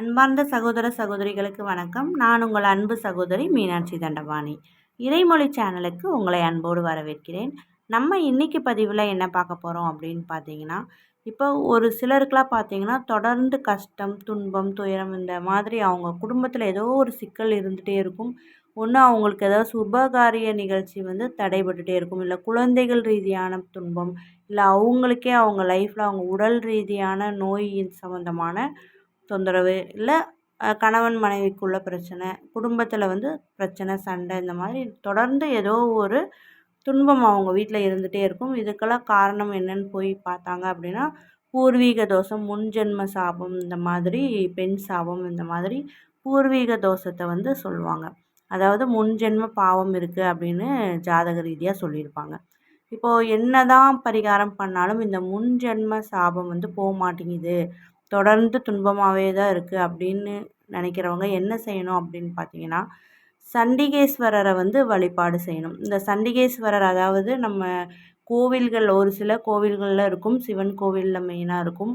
அன்பார்ந்த சகோதர சகோதரிகளுக்கு வணக்கம். நான் உங்கள் அன்பு சகோதரி மீனாட்சி தண்டபாணி. இறைமொழி சேனலுக்கு உங்களை அன்போடு வரவேற்கிறேன். நம்ம இன்றைக்கி பதிவில் என்ன பார்க்க போகிறோம் அப்படின்னு பார்த்தீங்கன்னா இப்போ ஒரு சிலருக்கெலாம் பார்த்தீங்கன்னா தொடர்ந்து கஷ்டம் துன்பம் துயரம் இந்த மாதிரி அவங்க குடும்பத்தில் ஏதோ ஒரு சிக்கல் இருந்துகிட்டே இருக்கும். ஒன்று அவங்களுக்கு ஏதாவது சுபகாரிய நிகழ்ச்சி வந்து தடைபட்டுகிட்டே இருக்கும். இல்லை குழந்தைகள் ரீதியான துன்பம் இல்லை அவங்களுக்கே அவங்க லைஃப்பில் அவங்க உடல் ரீதியான நோய் சம்மந்தமான தொந்தரவு இல்லை கணவன் மனைவிக்குள்ள பிரச்சனை குடும்பத்தில் வந்து பிரச்சனை சண்டை இந்த மாதிரி தொடர்ந்து ஏதோ ஒரு துன்பம் அவங்க வீட்டில் இருந்துகிட்டே இருக்கும். இதுக்கெல்லாம் காரணம் என்னன்னு போய் பார்த்தாங்க அப்படின்னா பூர்வீக தோஷம் முன்ஜென்ம சாபம் இந்த மாதிரி பெண் சாபம் இந்த மாதிரி பூர்வீக தோஷத்தை வந்து சொல்லுவாங்க. அதாவது முன்ஜென்ம பாவம் இருக்குது அப்படின்னு ஜாதக ரீதியாக சொல்லியிருப்பாங்க. இப்போது என்ன தான் பரிகாரம் பண்ணாலும் இந்த முன்ஜென்ம சாபம் வந்து போக மாட்டேங்குது தொடர்ந்து துன்பமாகவே தான் இருக்குது அப்படின்னு நினைக்கிறவங்க என்ன செய்யணும் அப்படின்னு பார்த்தீங்கன்னா சண்டிகேஸ்வரரை வந்து வழிபாடு செய்யணும். இந்த சண்டிகேஸ்வரர் அதாவது நம்ம கோவில்கள் ஒரு சில கோவில்களில் இருக்கும். சிவன் கோவிலில் மெயினாக இருக்கும்.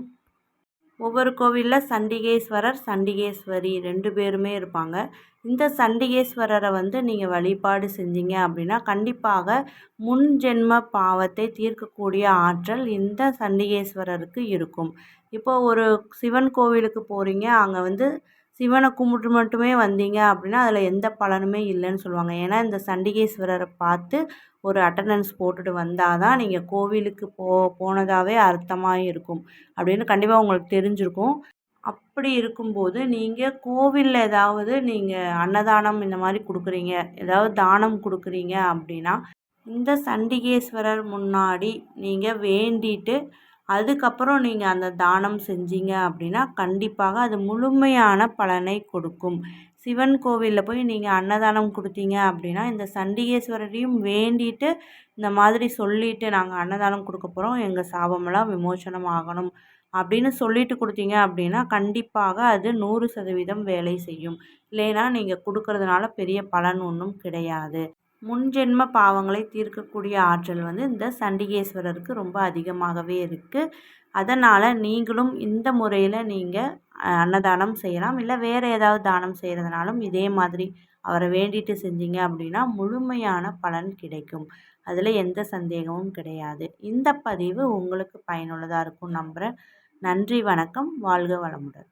ஒவ்வொரு கோவிலில் சண்டிகேஸ்வரர் சண்டிகேஸ்வரி ரெண்டு பேருமே இருப்பாங்க. இந்த சண்டிகேஸ்வரரை வந்து நீங்கள் வழிபாடு செஞ்சீங்க அப்படின்னா கண்டிப்பாக முன் ஜென்ம பாவத்தை தீர்க்கக்கூடிய ஆற்றல் இந்த சண்டிகேஸ்வரருக்கு இருக்கும். இப்போ ஒரு சிவன் கோவிலுக்கு போகிறீங்க அங்கே வந்து சிவனை கும்பிட்டு மட்டுமே வந்தீங்க அப்படின்னா அதில் எந்த பலனுமே இல்லைன்னு சொல்லுவாங்க. ஏன்னா இந்த சண்டிகேஸ்வரரை பார்த்து ஒரு அட்டண்டன்ஸ் போட்டுட்டு வந்தால் தான் நீங்கள் கோவிலுக்கு போ போனதாகவே அர்த்தமாக இருக்கும் அப்படின்னு கண்டிப்பாக உங்களுக்கு தெரிஞ்சிருக்கும். அப்படி இருக்கும்போது நீங்கள் கோவிலில் ஏதாவது நீங்கள் அன்னதானம் இந்த மாதிரி கொடுக்குறீங்க ஏதாவது தானம் கொடுக்குறீங்க அப்படின்னா இந்த சண்டிகேஸ்வரர் முன்னாடி நீங்கள் வேண்டிட்டு அதுக்கப்புறம் நீங்கள் அந்த தானம் செஞ்சீங்க அப்படின்னா கண்டிப்பாக அது முழுமையான பலனை கொடுக்கும். சிவன் கோவிலில் போய் நீங்கள் அன்னதானம் கொடுத்தீங்க அப்படின்னா இந்த சண்டிகேஸ்வரரையும் வேண்டிட்டு இந்த மாதிரி சொல்லிவிட்டு நாங்கள் அன்னதானம் கொடுக்க போகிறோம் எங்கள் சாபமெல்லாம் விமோசனம் ஆகணும் அப்படின்னு சொல்லிட்டு கொடுத்தீங்க அப்படின்னா கண்டிப்பாக அது நூறு சதவீதம் வேலை செய்யும். இல்லைன்னா நீங்கள் கொடுக்கறதுனால பெரிய பலன் ஒன்றும் கிடையாது. முன்ஜென்ம பாவங்களை தீர்க்கக்கூடிய ஆற்றல் வந்து இந்த சண்டிகேஸ்வரருக்கு ரொம்ப அதிகமாகவே இருக்குது அதனால் நீங்களும் இந்த முறையில் நீங்கள் அன்னதானம் செய்யலாம். இல்லை வேறு ஏதாவது தானம் செய்கிறதுனாலும் இதே மாதிரி அவரை வேண்டிட்டு செஞ்சீங்க அப்படின்னா முழுமையான பலன் கிடைக்கும். அதில் எந்த சந்தேகமும் கிடையாது. இந்த பதிவு உங்களுக்கு பயனுள்ளதாக இருக்கும் நம்புகிறேன் நன்றி வணக்கம். வாழ்க வளமுடன்.